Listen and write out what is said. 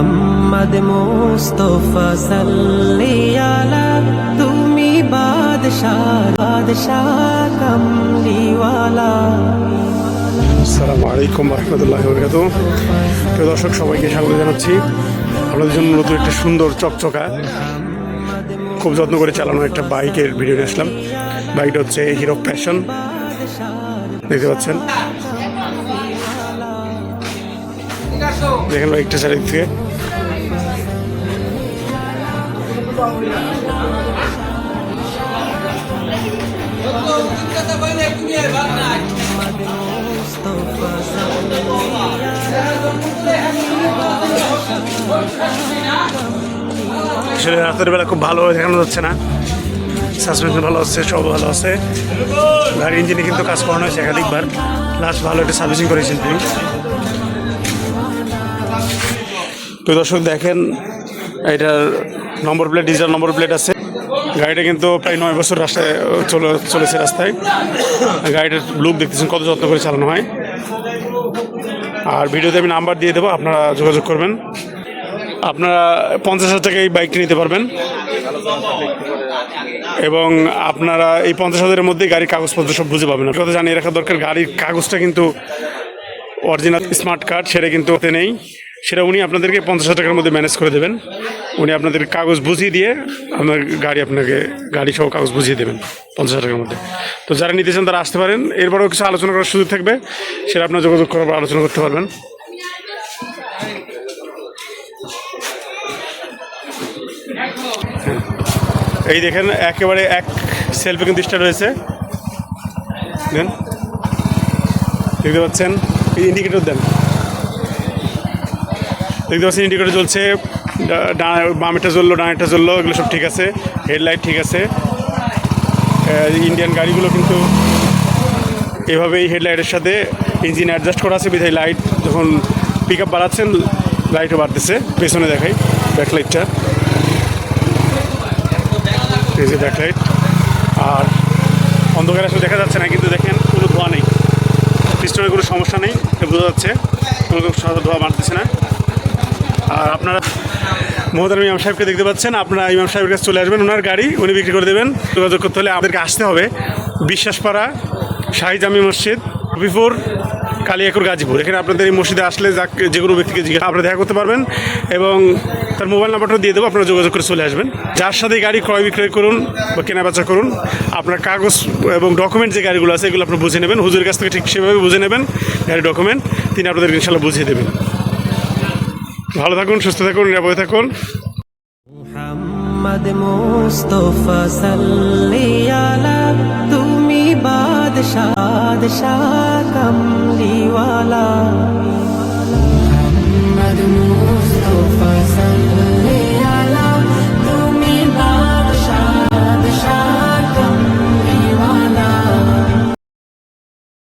মুহাম্মদ মুস্তফা সাল্লি আলা, তুমি বাদশাহ বাদশাহ কামলিওয়ালা। আসসালামু আলাইকুম রহমতুল্লাহ বরকাত প্রিয় দর্শক, সবাইকে স্বাগত জানাচ্ছি। আপনাদের জন্য নতুন একটা সুন্দর চকচকা, খুব যত্ন করে চালানো একটা বাইকের ভিডিও নিয়ে আসলাম। বাইকটা হচ্ছে হিরো প্যাশন। দেখতে পাচ্ছেন? দেখেন বাইকটা চারিদিক থেকে রাতের বেলা খুব ভালো দেখানো যাচ্ছে না। সাসপেনশন ভালো আছে, সব ভালো আছে। গাড়ির ইঞ্জিনে কিন্তু কাজ করানো হয়েছে একাধিকবার। লাস্ট ভালো একটা সার্ভিসিং করেছেন তিনি। তো দর্শক, দেখেন এটার number plate digital number plate আছে। গাড়িটা কিন্তু প্রায় নয় বছর রাস্তায় চলে, চলেছে রাস্তায়। গাড়িটার লুক দেখতেছেন কত যত্ন করে চালানো হয়। আর ভিডিওতে আমি নাম্বার দিয়ে দেবো, আপনারা যোগাযোগ করবেন। আপনারা পঞ্চাশ হাজার টাকা এই বাইকটি নিতে পারবেন। এবং আপনারা এই পঞ্চাশ হাজারের মধ্যে গাড়ির কাগজপত্র সব বুঝে পাবেন। কথা জানিয়ে রাখা দরকার, গাড়ির কাগজটা কিন্তু অরিজিনাল স্মার্ট কার্ড সেটা কিন্তু ওতে নেই। সেটা উনি আপনাদেরকে পঞ্চাশ টাকার মধ্যে ম্যানেজ করে দেবেন। উনি আপনাদের কাগজ বুঝিয়ে দিয়ে আপনার গাড়ি আপনাকে, গাড়ি সহ কাগজ বুঝিয়ে দেবেন পঞ্চাশ টাকার মধ্যে। তো যারা নিতে চান তারা আসতে পারেন। এরপরেও কিছু আলোচনা করার সুযোগ থাকবে, সেটা আপনার যোগাযোগ করার পর আলোচনা করতে পারবেন। এই দেখেন, একেবারে এক সেলফে কিন্তু স্টার্ট হয়েছে। দেন, দেখতে পাচ্ছেন ইন্ডিকেটর দেন। দেখতে পাচ্ছেন ইন্ডিকেটর ডা- বামেটা জ্বললো, ডানেরটা জ্বললো, এগুলো সব ঠিক আছে, হেডলাইট ঠিক আছে। ইন্ডিয়ান গাড়িগুলো কিন্তু এভাবেই হেডলাইটের সাথে ইঞ্জিন অ্যাডজাস্ট করা আছে, বিধায় লাইট যখন পিক আপ বাড়াচ্ছেন লাইটও বাড়তেছে। পেছনে দেখাই ব্যাকলাইটটা ব্যাকলাইট আর অন্ধকারে আসলে দেখা যাচ্ছে না, কিন্তু দেখেন কোনো ধোয়া নেই। পিস্টনের কোনো সমস্যা নেই বোঝা যাচ্ছে। কোনো ধোয়া মারতেছে না। আর আপনারা মহতারাম ইমাম সাহেবকে দেখতে পাচ্ছেন। আপনারা ইমাম সাহেবের কাছে চলে আসবেন, ওনার গাড়ি উনি বিক্রি করে দেবেন। যোগাযোগ করতে হলে আমাদেরকে আসতে হবে। বিশ্বাসপাড়া শাহি জামি মসজিদ বিফোর কালিয়াকুর, গাজীপুর। এখানে আপনাদের এই মসজিদে আসলে যাক যে কোনো ব্যক্তিকে জিজ্ঞাসা আপনারা দেখা করতে পারবেন এবং তার মোবাইল নাম্বারটা দিয়ে দেবো, আপনারা যোগাযোগ করে চলে আসবেন। যার সাথে গাড়ি ক্রয় বিক্রয় করুন বা কেনা বেচা করুন, আপনার কাগজ এবং ডকুমেন্ট যে গাড়িগুলো আছে, এগুলো আপনারা বুঝে নেবেন। হুজুরের কাছ থেকে ঠিক সেভাবে বুঝে নেবেন। গাড়ির ডকুমেন্ট তিনি আপনাদের ইনশাল্লাহ বুঝিয়ে দেবেন। ভালো থাকুন সুস্থ থাকুন নিরাপদে থাকুন। মোহাম্মদ মুস্তফা সাল্লিয়ালা তুমি বাদশাহ বাদশাহ কামলিওয়ালা।